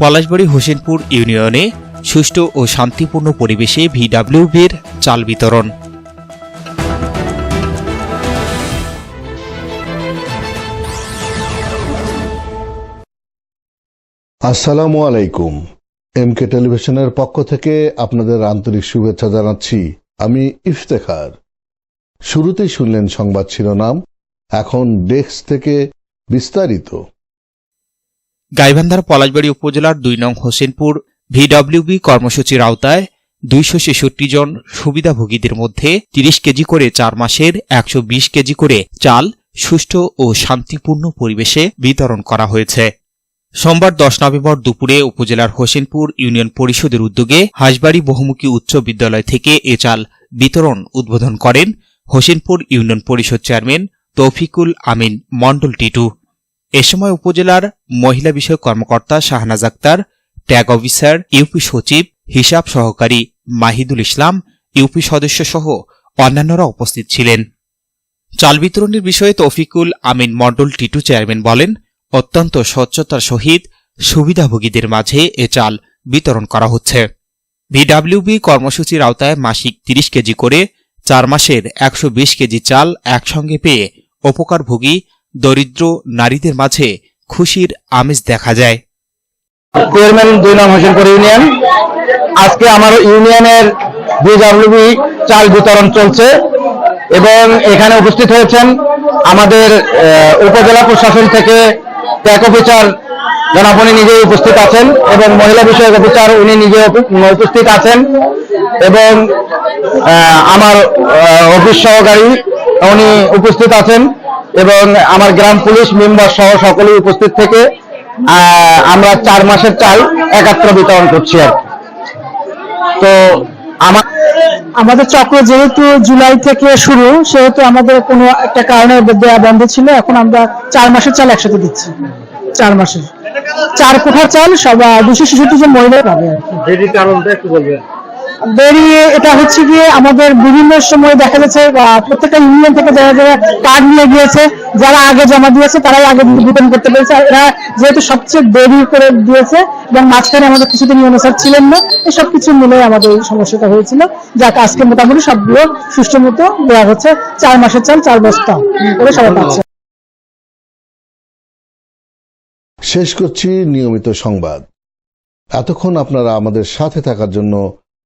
পলাশবাড়ি হোসেনপুর ইউনিয়নে সুষ্ঠু ও শান্তিপূর্ণ পরিবেশে ভিডাব্লিউবির চাল বিতরণ। আসসালামু আলাইকুম। এমকে টেলিভিশনের পক্ষ থেকে আপনাদের আন্তরিক শুভেচ্ছা জানাচ্ছি আমি ইফতেখার। শুরুতেই শুনলেন সংবাদ শিরোনাম, এখন ডেস্ক থেকে বিস্তারিত। গাইবান্ধার পলাশবাড়ি উপজেলার দুই নং হোসেনপুর ভিডব্লিউবি কর্মসূচির আওতায় দুইশো ছেষট্টি জন সুবিধাভোগীদের মধ্যে তিরিশ কেজি করে চার মাসের একশো বিশ কেজি করে চাল সুষ্ঠু ও শান্তিপূর্ণ পরিবেশে বিতরণ করা হয়েছে। সোমবার দশ নভেম্বর দুপুরে উপজেলার হোসেনপুর ইউনিয়ন পরিষদের উদ্যোগে হাঁসবাড়ি বহুমুখী উচ্চ বিদ্যালয় থেকে এ চাল বিতরণ উদ্বোধন করেন হোসেনপুর ইউনিয়ন পরিষদ চেয়ারম্যান তৌফিকুল আমিন মণ্ডল টিটু। এ সময় উপজেলার মহিলা বিষয়ক কর্মকর্তা Shahnaz Akhtar, tag officer, UP সচিব, হিসাব সহকারী মাহিদুল ইসলাম, ইউপি সদস্য সহ অন্যান্যরা উপস্থিত ছিলেন। চাল বিতরণের বিষয়ে তৌফিকুল আমিন মণ্ডল টিটু চেয়ারম্যান বলেন, অত্যন্ত স্বচ্ছতার সহিত সুবিধাভোগীদের মাঝে এ চাল বিতরণ করা হচ্ছে। ভিডাব্লিউবি কর্মসূচির আওতায় মাসিক তিরিশ কেজি করে, চার মাসের একশো বিশ কেজি চাল একসঙ্গে পেয়ে উপকারভোগী দরিদ্র নারীদের মাঝে খুশির আমেজ দেখা যায়। চেয়ারম্যান দুই নং হোসেনপুর ইউনিয়ন। আজকে আমার ইউনিয়নের চাল বিতরণ চলছে এবং এখানে উপস্থিত হয়েছেন আমাদের উপজেলা প্রশাসন থেকে ট্যাক অফিসার জনাব উনি নিজেই উপস্থিত আছেন এবং মহিলা বিষয়ক অফিসার উনি নিজে উপ- উপস্থিত আছেন এবং আমার অফিস সহকারী উনি উপস্থিত আছেন। এবং আমার গ্রাম পুলিশ মেম্বার সহ সকলেই উপস্থিত থেকে আমরা চার মাসের চাল একাত্র বিতরণ করছি আর কি। তো আমার আমাদের চক্র যেহেতু জুলাই থেকে শুরু সেহেতু আমাদের কোনো একটা কারণে দেওয়া বন্ধ ছিল এখন আমরা চার মাসের চাল একসাথে দিচ্ছি। চার মাসের। চার কোঠার চাল সব দুশো ছেষট্টি জন মহিলা পাবে আর কি। বেরিয়ে এটা হচ্ছে গিয়ে আমাদের বিভিন্ন সময় দেখা যাচ্ছে প্রত্যেকটা ইউনিয়ন থেকে যারা যারা কার্ড নিয়ে গিয়েছে, যারা আগে জমা দিয়েছে, তারাই আগে বিতরণ করতে পেরেছে। এরা যেহেতু সবচেয়ে দেরি করে দিয়েছে এবং মাঝখানে আমাদের কিছুদিন অনুসার ছিলেন না এই সব কিছু মিলে আমাদের সমস্যাটা হয়েছিল। যাক, আজকে মোটামুটি সবগুলো সুষ্ঠু মতো দেওয়া হচ্ছে। চার মাসের চাল, চার বস্তা করে সবাই পাচ্ছে। শেষ করছি নিয়মিত সংবাদ। এতক্ষণ আপনারা আমাদের সাথে থাকার জন্য